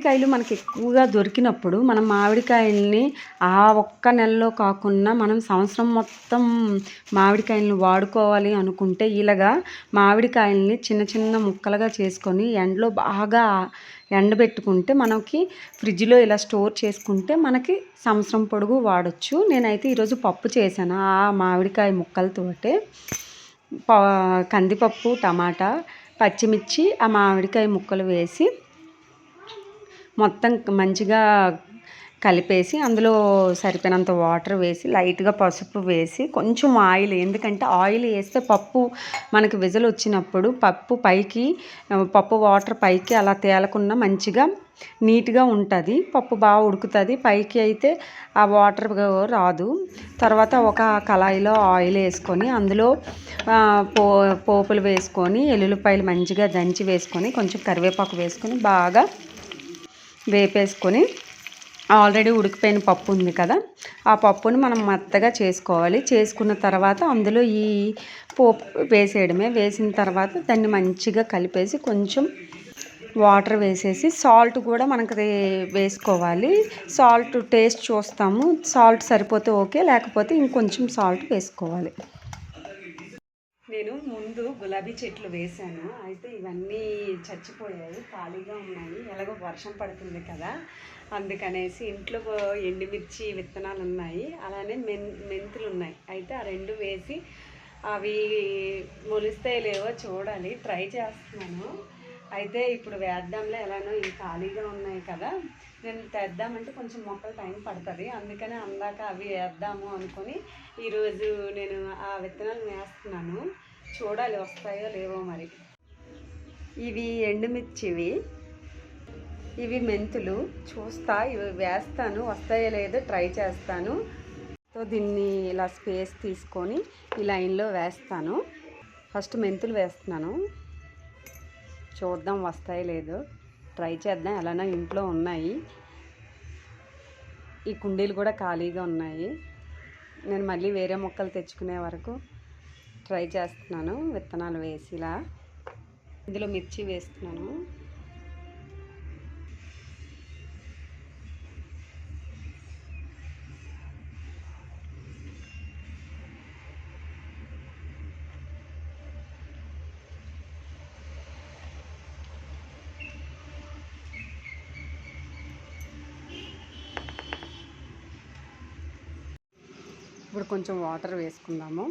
మామిడికాయలు మనకి ఎక్కువగా దొరికినప్పుడు మనం మామిడికాయల్ని ఆ ఒక్క నెలలో కాకుండా మనం సంవత్సరం మొత్తం మామిడికాయలను వాడుకోవాలి అనుకుంటే ఇలాగా మామిడికాయల్ని చిన్న చిన్న ముక్కలుగా చేసుకొని ఎండలో బాగా ఎండబెట్టుకుంటే మనకి ఫ్రిడ్జ్లో ఇలా స్టోర్ చేసుకుంటే మనకి సంవత్సరం పొడుగు వాడచ్చు. నేనైతే ఈరోజు పప్పు చేశాను. ఆ మామిడికాయ ముక్కలతోటే ప- కందిపప్పు టమాటా పచ్చిమిర్చి ఆ మామిడికాయ ముక్కలు వేసి మొత్తం మంచిగా కలిపేసి అందులో సరిపోయినంత వాటర్ వేసి లైట్గా పసుపు వేసి కొంచెం ఆయిల్ ఎందుకంటే ఆయిల్ వేస్తే పప్పు మనకి విజలు వచ్చినప్పుడు పప్పు పైకి పప్పు వాటర్ పైకి అలా తేలకుండా మంచిగా నీట్గా ఉంటుంది. పప్పు బాగా ఉడుకుతుంది. పైకి అయితే ఆ వాటర్ రాదు. తర్వాత ఒక కళాయిలో ఆయిల్ వేసుకొని అందులో పో పోపులు వేసుకొని ఎల్లుల్లిపాయలు మంచిగా దంచి వేసుకొని కొంచెం కరివేపాకు వేసుకొని బాగా వేపేసుకొని ఆల్రెడీ ఉడికిపోయిన పప్పు ఉంది కదా ఆ పప్పుని మనం మెత్తగా చేసుకోవాలి. చేసుకున్న తర్వాత అందులో ఈ పోపు వేసేయడమే. వేసిన తర్వాత దాన్ని మంచిగా కలిపేసి కొంచెం వాటర్ వేసేసి సాల్ట్ కూడా మనకి వేసుకోవాలి. సాల్ట్ టేస్ట్ చూస్తాము. సాల్ట్ సరిపోతే ఓకే లేకపోతే ఇంకొంచెం సాల్ట్ వేసుకోవాలి. నేను ముందు గులాబీ చెట్లు వేశాను అయితే ఇవన్నీ చచ్చిపోయాయి ఖాళీగా ఉన్నాయి. ఎలాగో వర్షం పడుతుంది కదా. అందుకనేసి ఇంట్లో ఎండుమిర్చి విత్తనాలు ఉన్నాయి అలానే మెన్ మెంతులు ఉన్నాయి అయితే ఆ రెండు వేసి అవి మొలుస్తాయి లేవో చూడాలి. ట్రై చేస్తున్నాను. అయితే ఇప్పుడు వేద్దాంలే ఎలానో ఇవి ఖాళీగా ఉన్నాయి కదా. నేను తెద్దామంటే కొంచెం మొక్కలు టైం పడుతుంది. అందుకని అందాక అవి వేద్దాము అనుకొని ఈరోజు నేను ఆ విత్తనాలు వేస్తున్నాను. చూడాలి వస్తాయో లేవో మరి. ఇవి ఎండుమిర్చివి. ఇవి మెంతులు. చూస్తా ఇవి వేస్తాను. వస్తాయో లేదో ట్రై చేస్తాను. సో దీన్ని ఇలా స్పేస్ తీసుకొని ఈ లైన్లో వేస్తాను. ఫస్ట్ మెంతులు వేస్తున్నాను. చూద్దాం వస్తాయో లేదో. ట్రై చేద్దాం. ఎలానో ఇంట్లో ఉన్నాయి. ఈ కుండీలు కూడా ఖాళీగా ఉన్నాయి. నేను మళ్ళీ వేరే మొక్కలు తెచ్చుకునే వరకు ట్రై చేస్తున్నాను. విత్తనాలు వేసి ఇలా ఇందులో మిర్చి వేస్తున్నాను. ఇప్పుడు కొంచెం వాటర్ వేసుకుందాము.